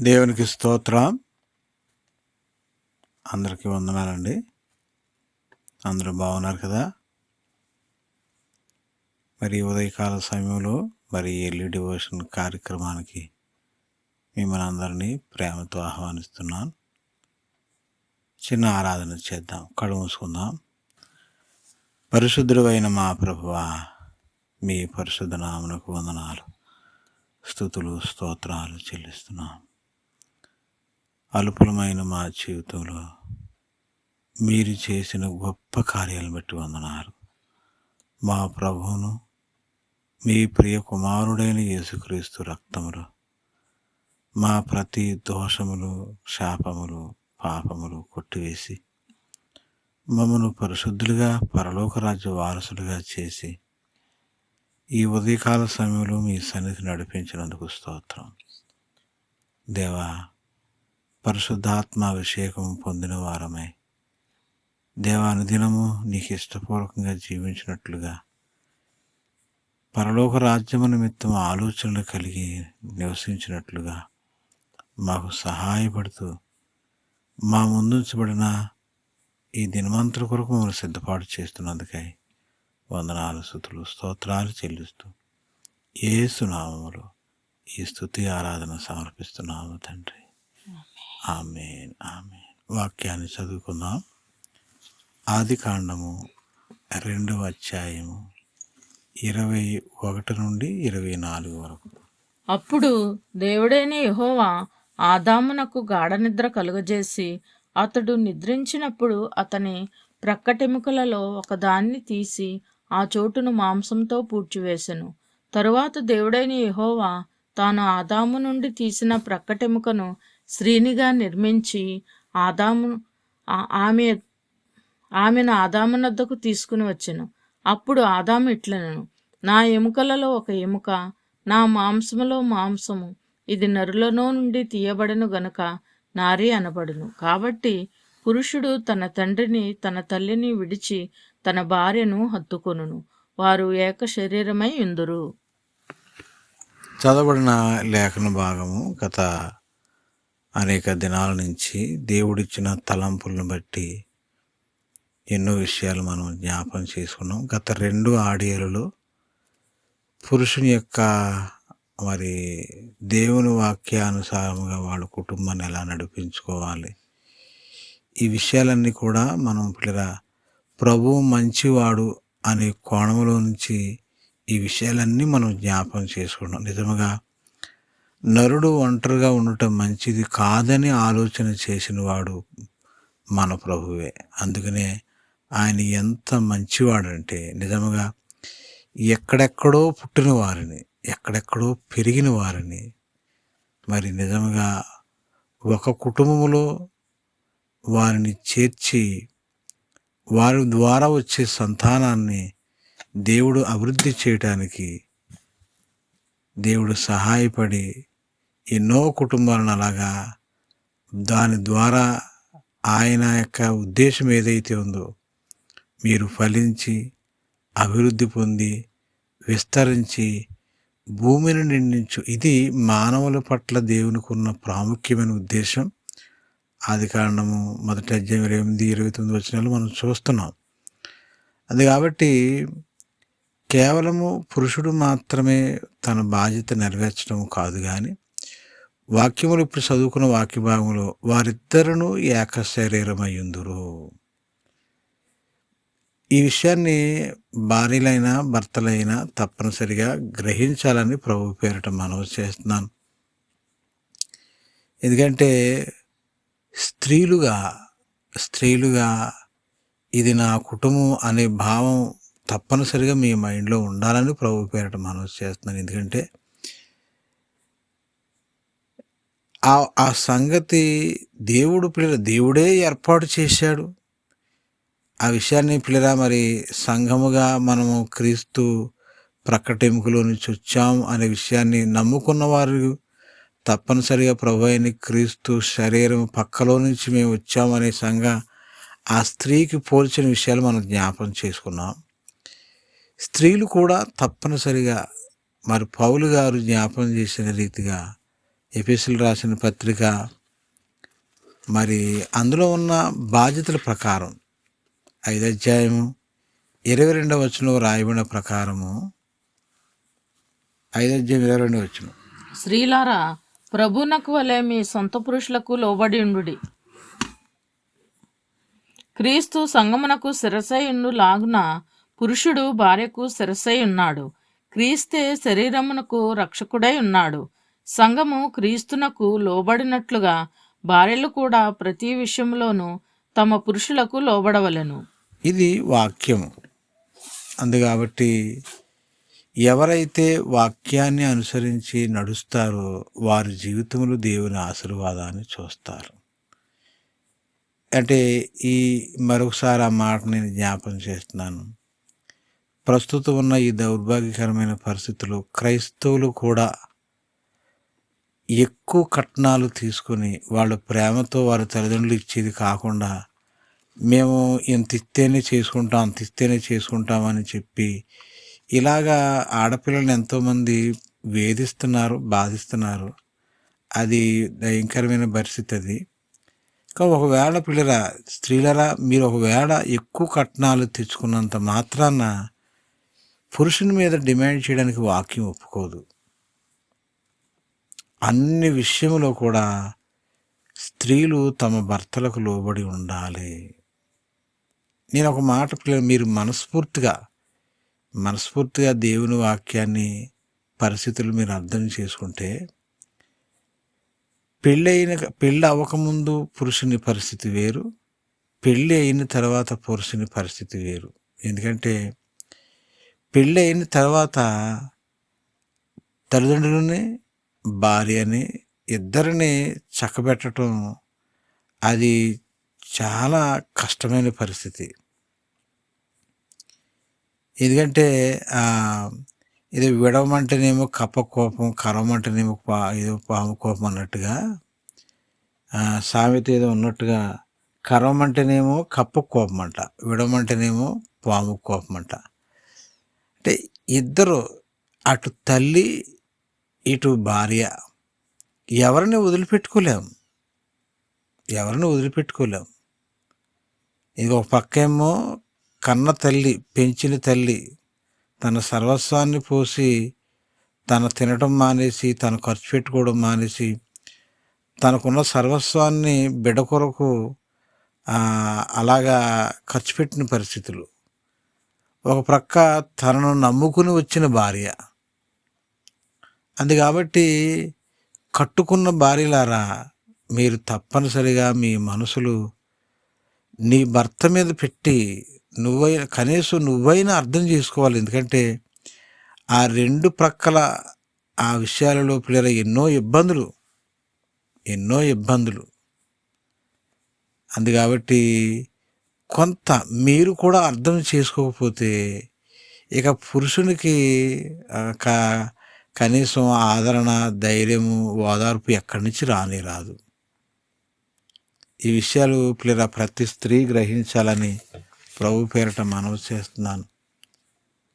దేవునికి స్తోత్రం. అందరికీ వందనాలండి. అందరూ బాగున్నారు కదా? మరి ఉదయకాల సమయంలో మరి ఎర్లీ డివోషన్ కార్యక్రమానికి మిమ్మల్ని అందరినీ ప్రేమతో ఆహ్వానిస్తున్నాను. చిన్న ఆరాధన చేద్దాం కళ్ళు మూసుకుందాం. పరిశుద్ధుడైన మా ప్రభువ మీ పరిశుద్ధ నామనకు వందనాలు స్థుతులు స్తోత్రాలు చెల్లిస్తున్నాం. అల్పులమైన మా జీవితంలో మీరు చేసిన గొప్ప కార్యాలను బట్టి వందనాలు. మా ప్రభువును మీ ప్రియ కుమారుడైన యేసుక్రీస్తు రక్తములు మా ప్రతి దోషములు శాపములు పాపములు కొట్టివేసి మమ్మను పరిశుద్ధులుగా పరలోక రాజ్య వారసులుగా చేసి ఈ ఉదయకాల సమయంలో మీ సన్నిధి నడిపించినందుకు స్తోత్రం. దేవా పరిశుద్ధాత్మ అభిషేకం పొందిన వారమై. దేవానుదినము నీకు ఇష్టపూర్వకంగా జీవించినట్లుగా. పరలోక రాజ్యము నిమిత్తం ఆలోచనలు కలిగి నివసించినట్లుగా మాకు సహాయపడుతూ మా ముందుంచబడిన ఈ దినమంతర కొరకు మమ్మల్ని సిద్ధపాటు చేస్తున్నందుకై వందనాలు శుతులు స్తోత్రాలు చెల్లిస్తూ ఏసునామములో ఈ స్థుతి ఆరాధన సమర్పిస్తున్నాము తండ్రి. Amen amen. వాక్యాన్ని చదువుకుందాం. ఆది కాండము రెండవ అధ్యాయము ఇరవై ఒకటి నుండి ఇరవై నాలుగు వరకు. అప్పుడు దేవుడైన యహోవా ఆదామునకు గాఢ నిద్ర కలుగజేసి అతడు నిద్రించినప్పుడు అతని ప్రక్కటెముకలలో ఒకదాన్ని తీసి ఆ చోటును మాంసంతో పూడ్చివేశను తరువాత దేవుడైన యహోవా తాను ఆదాము నుండి తీసిన ప్రక్కటెముకను స్త్రీనిగా నిర్మించి ఆదాము ఆమె ఆమెను ఆదామునద్దకు తీసుకుని వచ్చెను. అప్పుడు ఆదాము ఇట్లనను నా ఎముకలలో ఒక ఎముక నా మాంసములో మాంసము ఇది నరులలో నుండి తీయబడను గనుక నారి అనబడును. కాబట్టి పురుషుడు తన తండ్రిని తన తల్లిని విడిచి తన భార్యను హత్తుకొనును. వారు ఏక శరీరమై ఎందురు చదవబడిన లేఖన భాగము గత అనేక దినాల నుంచి దేవుడిచ్చిన తలంపులను బట్టి ఎన్నో విషయాలు మనం జ్ఞాపం చేసుకున్నాం. గత రెండు ఆడియోలలో పురుషుని యొక్క మరి దేవుని వాక్యానుసారంగా వాళ్ళ కుటుంబాన్ని ఎలా నడిపించుకోవాలి ఈ విషయాలన్నీ కూడా మనం పిల్లరా ప్రభువు మంచివాడు అనే కోణంలో నుంచి ఈ విషయాలన్నీ మనం జ్ఞాపం చేసుకున్నాం. నిజముగా నరుడు ఒంటరిగా ఉండటం మంచిది కాదని ఆలోచన చేసిన వాడు మన ప్రభువే. అందుకనే ఆయన ఎంత మంచివాడంటే నిజముగా ఎక్కడెక్కడో పుట్టిన వారిని ఎక్కడెక్కడో పెరిగిన వారిని మరి నిజముగా ఒక కుటుంబంలో వారిని చేర్చి వారి ద్వారా వచ్చే సంతానాన్ని దేవుడు అభివృద్ధి చేయటానికి దేవుడు సహాయపడి ఎన్నో కుటుంబాలను అలాగా దాని ద్వారా ఆయన యొక్క ఉద్దేశం ఏదైతే ఉందో మీరు ఫలించి అభివృద్ధి పొంది విస్తరించి భూమిని నిండించు. ఇది మానవుల పట్ల దేవునికి ఉన్న ప్రాముఖ్యమైన ఉద్దేశం. ఆది కారణము మొదటి అధ్యాయం ఇరవై ఎనిమిది ఇరవై తొమ్మిది వచ్చినాలు మనం చూస్తున్నాం. అది కాబట్టి కేవలము పురుషుడు మాత్రమే తన బాధ్యత నెరవేర్చడం కాదు కానీ వాక్యములు ఇప్పుడు చదువుకున్న వాక్య భాగంలో వారిద్దరును ఏక శరీరమయ్యుందురు ఈ విషయాన్ని భార్యలైనా భర్తలైనా తప్పనిసరిగా గ్రహించాలని ప్రభు పేరిట మనవి చేస్తున్నాను. ఎందుకంటే స్త్రీలుగా స్త్రీలుగా ఇది నా కుటుంబం అనే భావం తప్పనిసరిగా మీ మైండ్లో ఉండాలని ప్రభు పేరట మనవి చేస్తున్నాను. ఎందుకంటే ఆ ఆ సంగతి దేవుడు పిల్లల దేవుడే ఏర్పాటు చేశాడు. ఆ విషయాన్ని పిల్లరా మరి సంఘముగా మనము క్రీస్తు ప్రక్కటెముకలో నుంచి వచ్చాం అనే విషయాన్ని నమ్ముకున్న వారు తప్పనిసరిగా ప్రభు అయిన క్రీస్తు శరీరం పక్కలో నుంచి మేము వచ్చామనే సంఘ ఆ స్త్రీకి పోల్చిన విషయాలు మనం జ్ఞాపం చేసుకున్నాం. స్త్రీలు కూడా తప్పనిసరిగా మరి పౌలు గారు జ్ఞాపం చేసిన రీతిగా ఎపిసులు రాసిన పత్రిక మరి అందులో ఉన్న బాధ్యతల ప్రకారం ఐదు అధ్యాయము ఇరవై రెండవ వచనం రాయబడిన ప్రకారము ఐదు అధ్యాయం ఇరవై రెండవ వచనం. స్త్రీలారా ప్రభునకు వలె మీ సొంత పురుషులకు లోబడి ఉండుడి. క్రీస్తు సంగమునకు శిరసై లాగున పురుషుడు భార్యకు శిరసై ఉన్నాడు. క్రీస్తే శరీరమునకు రక్షకుడై ఉన్నాడు. సంఘము క్రీస్తునకు లోబడినట్లుగా భార్యలు కూడా ప్రతి విషయంలోనూ తమ పురుషులకు లోబడవలెను. ఇది వాక్యం అందుకాబట్టి ఎవరైతే వాక్యాన్ని అనుసరించి నడుస్తారో వారి జీవితంలో దేవుని ఆశీర్వాదాన్ని చూస్తారు. అంటే ఈ మరొకసారి ఆ మాట నేను జ్ఞాపం చేస్తున్నాను. ప్రస్తుతం ఉన్న ఈ దౌర్భాగ్యకరమైన పరిస్థితులు క్రైస్తవులు కూడా ఎక్కువ కట్నాలు తీసుకుని వాళ్ళ ప్రేమతో వారి తల్లిదండ్రులు ఇచ్చేది కాకుండా మేము ఇంత ఇస్తేనే చేసుకుంటాం అంత ఇస్తేనే చేసుకుంటామని చెప్పి ఇలాగా ఆడపిల్లల్ని ఎంతోమంది వేధిస్తున్నారు బాధిస్తున్నారు. అది భయంకరమైన పరిస్థితి అది. కానీ ఒకవేళ పిల్లరా స్త్రీలరా మీరు ఒకవేళ ఎక్కువ కట్నాలు తెచ్చుకున్నంత మాత్రాన పురుషుని మీద డిమాండ్ చేయడానికి వాక్యం ఒప్పుకోదు. అన్ని విషయంలో కూడా స్త్రీలు తమ భర్తలకు లోబడి ఉండాలి. నేను ఒక మాట మీరు మనస్ఫూర్తిగా మనస్ఫూర్తిగా దేవుని వాక్యాన్ని పరిస్థితులు మీరు అర్థం చేసుకుంటే పెళ్ళి అయిన పెళ్ళి అవ్వకముందు పురుషుని పరిస్థితి వేరు పెళ్ళి అయిన తర్వాత పురుషుని పరిస్థితి వేరు. ఎందుకంటే పెళ్ళి అయిన తర్వాత తల్లిదండ్రులని భార్యని ఇద్దరిని చక్కబెట్టడం అది చాలా కష్టమైన పరిస్థితి. ఎందుకంటే ఇది విడవమంటేనేమో కప్ప కోపం కరవమంటేనేమో పా ఏదో పాము కోపం అన్నట్టుగా సామెత ఏదో ఉన్నట్టుగా కరవమంటేనేమో కప్ప కోపం అంట విడవమంటేనేమో పాము కోపం అంట అంటే ఇద్దరు అటు తల్లి ఇటు భార్య ఎవరిని వదిలిపెట్టుకోలేం. ఎవరిని వదిలిపెట్టుకోలేం. ఇది ఒక పక్కేమో కన్న తల్లి పెంచిన తల్లి తన సర్వస్వాన్ని పోసి తన తినడం మానేసి తన ఖర్చు పెట్టుకోవడం మానేసి తనకున్న సర్వస్వాన్ని బిడ్డ కొరకు అలాగా ఖర్చు పెట్టిన పరిస్థితులు. ఒక ప్రక్క తనను నమ్ముకుని వచ్చిన భార్య. అందు కాబట్టి కట్టుకున్న భార్యలారా మీరు తప్పనిసరిగా మీ మనసులు నీ భర్త మీద పెట్టి నువ్వైనా కనీసం నువ్వైనా అర్థం చేసుకోవాలి. ఎందుకంటే ఆ రెండు ప్రక్కల ఆ విషయాలలో పిల్లల ఎన్నో ఇబ్బందులు ఎన్నో ఇబ్బందులు. అందు కాబట్టి కొంత మీరు కూడా అర్థం చేసుకోకపోతే ఇక పురుషునికి కా క- కనీసం ఆదరణ ధైర్యము ఓదార్పు ఎక్కడి నుంచి రాని రాదు. ఈ విషయాలు పిల్లల ప్రతి స్త్రీ గ్రహించాలని ప్రభు పేరట మనవి చేస్తున్నాను.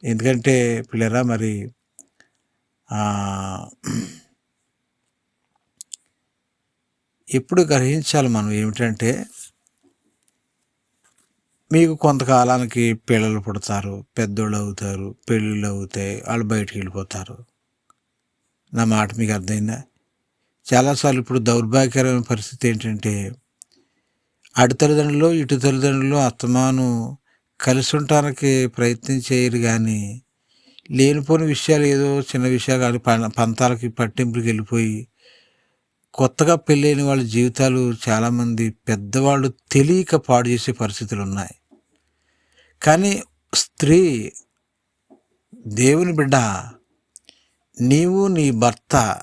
ఎందుకంటే పిల్లరా మరి ఎప్పుడు గ్రహించాలి మనం ఏమిటంటే మీకు కొంతకాలానికి పిల్లలు పుడతారు పెద్దోళ్ళు అవుతారు పెళ్ళిళ్ళు అవుతాయి వాళ్ళు బయటికి వెళ్ళిపోతారు. నా మాట మీకు అర్థమైందా? చాలాసార్లు ఇప్పుడు దౌర్భాగ్యకరమైన పరిస్థితి ఏంటంటే అటు తల్లిదండ్రులు ఇటు తల్లిదండ్రులు అత్తమాను కలిసి ఉండటానికి ప్రయత్నం చేయరు కానీ లేనిపోని విషయాలు ఏదో చిన్న విషయాలు కానీ పంతాలకి పట్టింపులకు వెళ్ళిపోయి కొత్తగా పెళ్ళైన వాళ్ళ జీవితాలు చాలామంది పెద్దవాళ్ళు తెలియక పాడు చేసే పరిస్థితులు ఉన్నాయి కానీ స్త్రీ దేవుని బిడ్డ నీవు నీ భర్త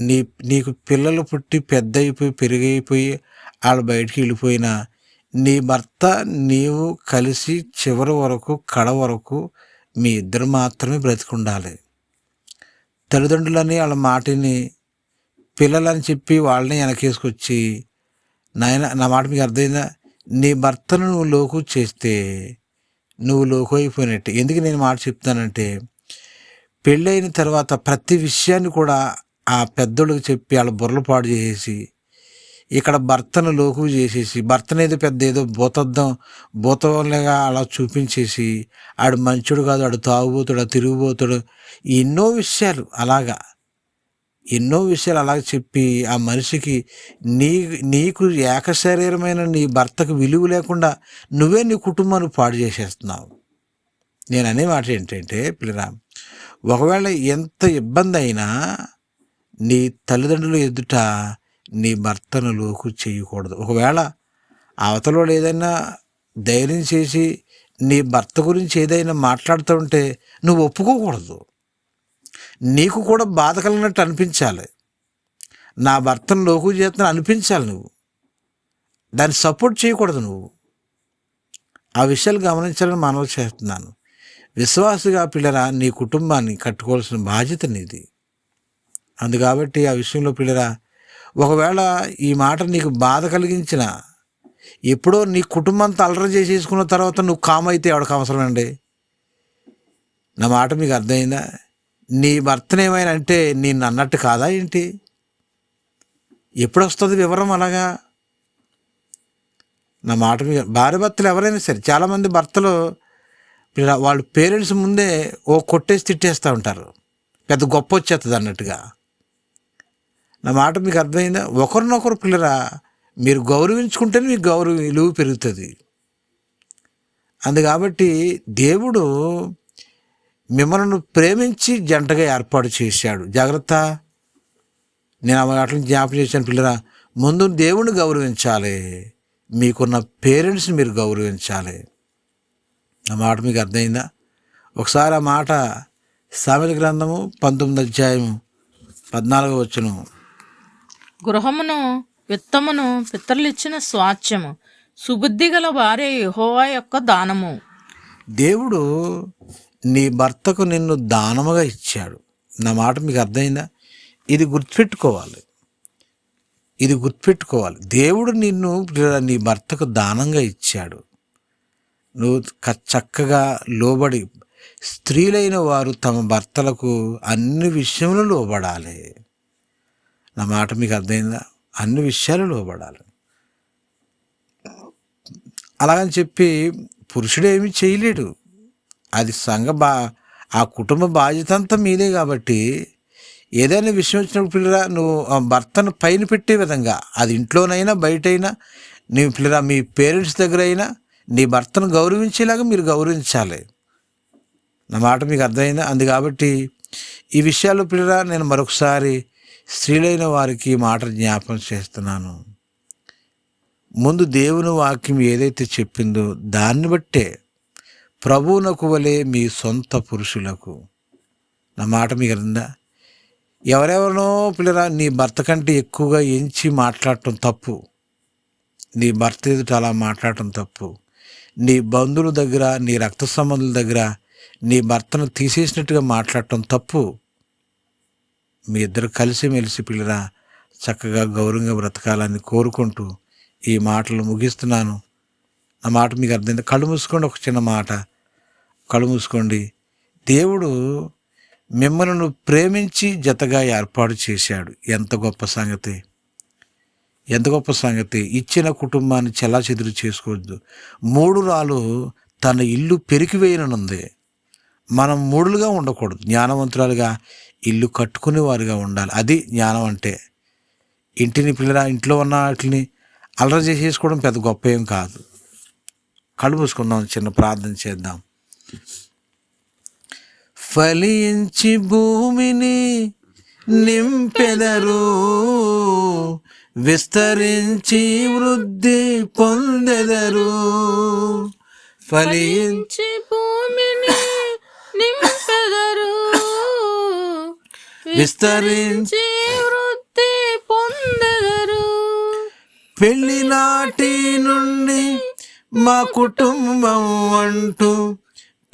నీ నీకు పిల్లలు పుట్టి పెద్ద అయిపోయి పెరిగైపోయి వాళ్ళు బయటికి వెళ్ళిపోయినా నీ భర్త నీవు కలిసి చివరి వరకు కడ వరకు మీ ఇద్దరు మాత్రమే బ్రతికుండాలి. తల్లిదండ్రులని వాళ్ళ మాటని పిల్లలని చెప్పి వాళ్ళని వెనకేసుకొచ్చి నాయన నా మాట మీకు అర్థమైందా? నీ భర్తను నువ్వు లోకు చేస్తే నువ్వు లోకు ఎందుకు నేను మాట చెప్తానంటే పెళ్ళైన తర్వాత ప్రతి విషయాన్ని కూడా ఆ పెద్దోళ్ళకి చెప్పి వాళ్ళ బుర్రలు పాడు చేసేసి ఇక్కడ భర్తను లోకు చేసేసి భర్త అనేది పెద్ద ఏదో భూతద్దం భూతంలాగా అలా చూపించేసి ఆడు మంచుడు కాదు ఆడు తాగుబోతాడు తిరిగిపోతాడు ఎన్నో విషయాలు అలాగా. ఎన్నో విషయాలు అలా చెప్పి ఆ మనిషికి నీ నీకు ఏకశరీరమైన నీ భర్తకు విలువ లేకుండా నువ్వే నీ కుటుంబాన్ని పాడు చేసేస్తున్నావు. నేను అనే మాట ఏంటంటే పిల్లరా ఒకవేళ ఎంత ఇబ్బంది అయినా నీ తల్లిదండ్రులు ఎదుట నీ భర్తను లోకు చేయకూడదు. ఒకవేళ అవతలోడు ఏదైనా ధైర్యం చేసి నీ భర్త గురించి ఏదైనా మాట్లాడుతూ ఉంటే నువ్వు ఒప్పుకోకూడదు. నీకు కూడా బాధ కలిగినట్టు అనిపించాలి. నా భర్తను లోకు చేస్తున్నా అనిపించాలి నువ్వు. దాన్ని సపోర్ట్ చేయకూడదు నువ్వు. ఆ విషయాలు గమనించాలని మనవి చేస్తున్నాను. విశ్వాసగా పిల్లరా నీ కుటుంబాన్ని కట్టుకోవాల్సిన బాధ్యత నీది. అందు కాబట్టి ఆ విషయంలో పిల్లరా ఒకవేళ ఈ మాట నీకు బాధ కలిగించిన ఎప్పుడో నీ కుటుంబంతో అలర చేసేసుకున్న తర్వాత నువ్వు కామ్ అయితే ఎవరికి అవసరమండి? నా మాట మీకు అర్థమైందా? నీ భర్తనేమైనా అంటే నేను అన్నట్టు కాదా ఏంటి? ఎప్పుడు వస్తుంది వివరం అలాగా? నా మాట మీద భార్య భర్తలు ఎవరైనా సరే చాలామంది భర్తలు పిల్ల- వాళ్ళ పేరెంట్స్ ముందే ఓ కొట్టేసి తిట్టేస్తూ ఉంటారు. పెద్ద గొప్ప వచ్చేస్తుంది అన్నట్టుగా. నా మాట మీకు అర్థమైందా? ఒకరినొకరు పిల్లరా మీరు గౌరవించుకుంటేనే మీకు గౌరవ విలువ పెరుగుతుంది. అందు కాబట్టి దేవుడు మిమ్మల్ని ప్రేమించి జంటగా ఏర్పాటు చేశాడు. జాగ్రత్త. నేను ఆ మాటలు జ్ఞాపకం చేశాను పిల్లరా. ముందు దేవుణ్ణి గౌరవించాలి. మీకున్న పేరెంట్స్ని మీరు గౌరవించాలి. ఆ మాట మీకు అర్థమైందా? ఒకసారి ఆ మాట సామెత గ్రంథము పంతొమ్మిది అధ్యాయము పద్నాలుగో వచ్చును గృహమును విత్తమును పితరులిచ్చిన స్వాచ్యము సుబుద్ధి గల భార్య యెహోవా యొక్క దానము. దేవుడు నీ భర్తకు నిన్ను దానముగా ఇచ్చాడు. నా మాట మీకు అర్థమైందా? ఇది గుర్తుపెట్టుకోవాలి. ఇది గుర్తుపెట్టుకోవాలి. దేవుడు నిన్ను నీ భర్తకు దానంగా ఇచ్చాడు. నువ్వు చక్కగా లోబడి స్త్రీలైన వారు తమ భర్తలకు అన్ని విషయంలో లోబడాలి. నా మాట మీకు అర్థమైందా? అన్ని విషయాలు లోబడాలి. అలాగని చెప్పి పురుషుడు ఏమీ చేయలేడు. అది సంఘ బా ఆ కుటుంబ బాధ్యత అంతా మీదే కాబట్టి ఏదైనా విషయం వచ్చినప్పుడు పిల్లరా నువ్వు ఆ భర్తను పైన పెట్టే విధంగా అది ఇంట్లోనైనా బయటైనా నీ పిల్లరా మీ పేరెంట్స్ దగ్గర అయినా నీ భర్తను గౌరవించేలాగా మీరు గౌరవించాలి. నా మాట మీకు అర్థమైందా? అందు కాబట్టి ఈ విషయాల్లో పిల్లరా నేను మరొకసారి స్త్రీలైన వారికి ఈ మాట జ్ఞాపకం చేస్తున్నాను. ముందు దేవుని వాక్యం ఏదైతే చెప్పిందో దాన్ని బట్టే ప్రభువునకు వలె మీ సొంత పురుషులకు. నా మాట మీకు అందా ఎవరెవరినో పిల్లరా నీ భర్త కంటే ఎక్కువగా ఎంచి మాట్లాడటం తప్పు. నీ భర్త ఎదుట అలా మాట్లాడటం తప్పు. నీ బంధువుల దగ్గర నీ రక్త సంబంధుల దగ్గర నీ భర్తను తీసేసినట్టుగా మాట్లాడటం తప్పు. మీ ఇద్దరు కలిసి మెలిసి పిల్లరా చక్కగా గౌరవంగా బ్రతకాలని కోరుకుంటూ ఈ మాటలు ముగిస్తున్నాను. ఆ మాట మీకు అర్థమైంది? కళ్ళు మూసుకోండి ఒక చిన్న మాట. కళ్ళు మూసుకోండి. దేవుడు మిమ్మల్ని ప్రేమించి జతగా ఏర్పాటు చేశాడు. ఎంత గొప్ప సంగతి. ఎంత గొప్ప సంగతి. ఇచ్చిన కుటుంబాన్ని చెల్లాచెదురు చేసుకోవద్దు. మూడు రాలు తన ఇల్లు పెరికివేయనుంది మనం మూడులుగా ఉండకూడదు. జ్ఞానవంతురాలుగా ఇల్లు కట్టుకునే వారుగా ఉండాలి. అది జ్ఞానం అంటే. ఇంటిని పిల్లల ఇంట్లో ఉన్న వాటిని అలర చేసేసుకోవడం పెద్ద గొప్ప ఏం కాదు. కళ్ళు మూసుకుందాం చిన్న ప్రార్థన చేద్దాం. ఫలించి భూమిని నింపెదరు విస్తరించి వృద్ధి పొందెదరు. ఫలించి భూమిని నింపెదరు విస్తరించి విస్తరించి వృద్ధి పొందెదరు. పెళ్ళి నాటి నుండి మా కుటుంబం అంటూ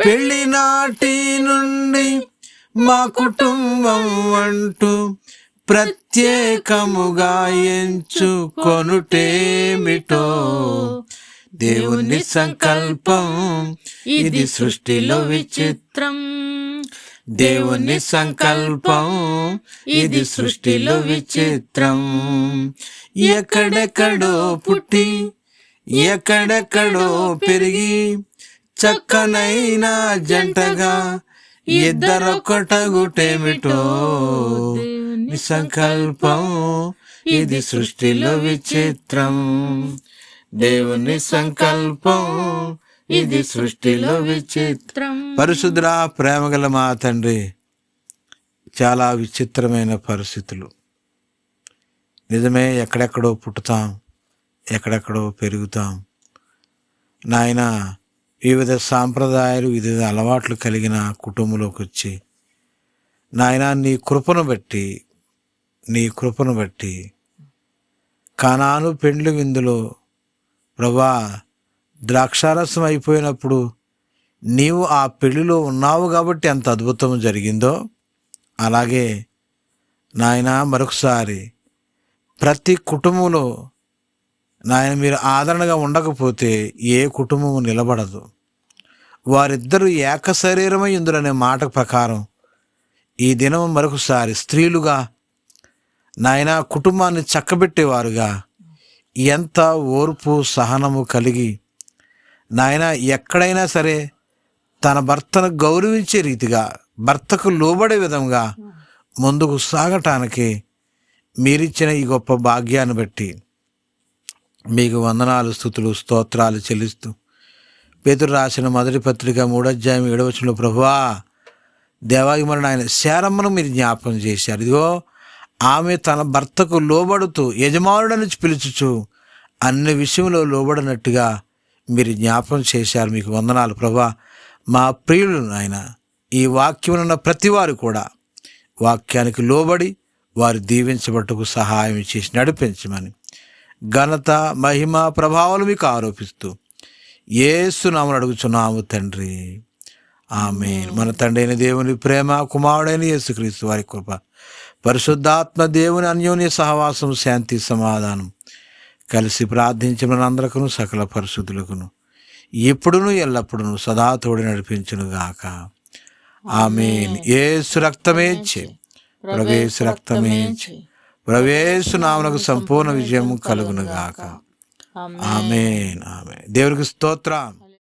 పెళ్ళి నాటి నుండి మా కుటుంబం అంటూ ప్రత్యేకముగా ఎంచుకొనుటేమిటో? దేవుని సంకల్పం ఇది సృష్టిలో విచిత్రం. దేవుని సంకల్పం ఇది సృష్టిలో విచిత్రం. ఎక్కడెక్కడో పుట్టి ఎక్కడెక్కడో పెరిగి చక్కనైన జంటగా ఇద్దరొక్కటగుటేమిటో నీ సంకల్పం. ఇది సృష్టిలో విచిత్రం. దేవుని సంకల్పం. ఇది సృష్టిలో విచిత్రం. చిత్రం పరిశుద్ర ప్రేమగల మా తండ్రి చాలా విచిత్రమైన పరిస్థితులు. నిజమే ఎక్కడెక్కడో పుట్టుతాం ఎక్కడెక్కడో పెరుగుతాం. నాయన వివిధ సాంప్రదాయాలు వివిధ అలవాట్లు కలిగిన కుటుంబంలోకి వచ్చి నాయన నీ కృపను బట్టి నీ కృపను బట్టి కానాను పెండ్లి విందులో ప్రభా ద్రాక్షారసం అయిపోయినప్పుడు నీవు ఆ పెళ్ళిలో ఉన్నావు కాబట్టి ఎంత అద్భుతం జరిగిందో? అలాగే నాయన మరొకసారి ప్రతి కుటుంబంలో నాయన మీరు ఆదరణగా ఉండకపోతే ఏ కుటుంబము నిలబడదు. వారిద్దరూ ఏక శరీరమై ఇందులనే మాట ప్రకారం ఈ దినం మరొకసారి స్త్రీలుగా నాయన కుటుంబాన్ని చక్కబెట్టేవారుగా ఎంత ఓర్పు సహనము కలిగి నాయన ఎక్కడైనా సరే తన భర్తను గౌరవించే రీతిగా భర్తకు లోబడే విధంగా ముందుకు సాగటానికి మీరిచ్చిన ఈ గొప్ప భాగ్యాన్ని బట్టి మీకు వందనాలు స్థుతులు స్తోత్రాలు చెల్లిస్తూ పేతురు రాసిన మొదటి పత్రిక మూడోధ్యాయం ఏడవచనంలో ప్రభువా దేవాగి మరణ ఆయన శారమ్మను మీరు జ్ఞాపకం చేశారు. ఇదిగో ఆమె తన భర్తకు లోబడుతూ యజమానుడని పిలుచుచు అన్ని విషయంలో లోబడినట్టుగా మీరు జ్ఞాపకం చేశారు. మీకు వందనాలు. ప్రభా మా ప్రియులు ఆయన ఈ వాక్యమునున్న ప్రతివారు కూడా వాక్యానికి లోబడి వారు దీవించబట్టుకు సహాయం చేసి నడిపించమని ఘనత మహిమ ప్రభావాలు మీకు ఆరోపిస్తూ ఏసునామని అడుగుచున్నాము తండ్రి. ఆమె మన తండ్రి అయిన దేవుని ప్రేమ కుమారుడైన యేసుక్రీస్తు వారి కృప పరిశుద్ధాత్మ దేవుని అన్యోన్య సహవాసం శాంతి సమాధానం కలిసి ప్రార్థించిన అందరికను సకల పరిశుద్ధులకును ఇప్పుడును ఎల్లప్పుడును సదా తోడి నడిపించును గాక ఆమెన్. ఏసు రక్తమేచ్చి ప్రవేశ రక్తమేచ్చి ప్రవేశు నామనకు సంపూర్ణ విజయం కలుగును గాక. ఆమె ఆమెన్. ఆమె దేవునికి స్తోత్రం.